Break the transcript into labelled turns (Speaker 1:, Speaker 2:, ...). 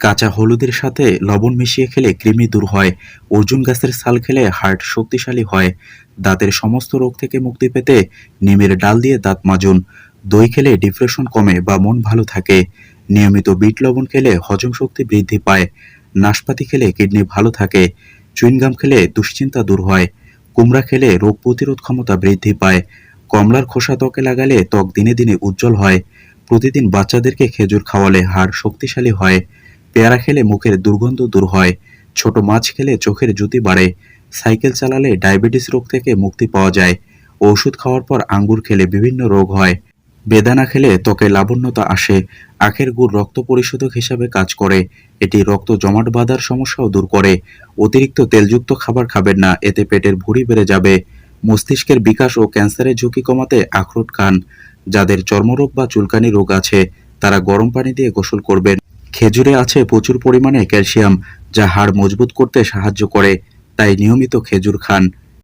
Speaker 1: কাঁচা হলুদের সাথে লবণ মিশিয়ে খেলে কৃমি দূর হয়, অর্জুন গাছের ছাল খেলে হার্ট শক্তিশালী হয়। দাঁতের সমস্ত রোগ থেকে মুক্তি পেতে নিমের ডাল দিয়ে দাঁত মাজুন। দই খেলে ডিপ্রেশন কমে বা মন ভালো থাকে। নিয়মিত বিট লবণ খেলে হজম শক্তি বৃদ্ধি পায়। নাশপাতি খেলে কিডনি ভালো থাকে। চুইনগাম খেলে দুশ্চিন্তা দূর হয়। কুমড়া খেলে রোগ প্রতিরোধ ক্ষমতা বৃদ্ধি পায়। কমলার খোসা ত্বকে লাগালে ত্বক দিনে দিনে উজ্জ্বল হয়। প্রতিদিন বাচ্চাদেরকে খেজুর খাওয়ালে হাড় শক্তিশালী হয়। পেয়ারা খেলে মুখের দুর্গন্ধ দূর হয়। ছোট মাছ খেলে চোখের জ্যোতি বাড়ে। সাইকেল চালালে ডায়াবেটিস রোগ থেকে মুক্তি পাওয়া যায়। ওষুধ খাওয়ার পর আঙ্গুর খেলে বিভিন্ন রোগ হয়। বেদানা খেলে ত্বকে লাবণ্যতা আসে। আখের গুড় রক্ত পরিশোধক হিসাবে কাজ করে। এটি রক্ত জমাট বাঁধার সমস্যাও দূর করে। অতিরিক্ত তেলযুক্ত খাবার খাবেন না, এতে পেটের ভুঁড়ি বেড়ে যাবে। মস্তিষ্কের বিকাশ ও ক্যান্সারের ঝুঁকি কমাতে আখরোট খান। যাদের চর্মরোগ বা চুলকানি রোগ আছে, তারা গরম পানি দিয়ে গোসল করবেন। খেজুরে আছে প্রচুর পরিমাণে ক্যালসিয়াম, যা হাড় মজবুত করতে সাহায্য করে, তাই নিয়মিত খেজুর খান।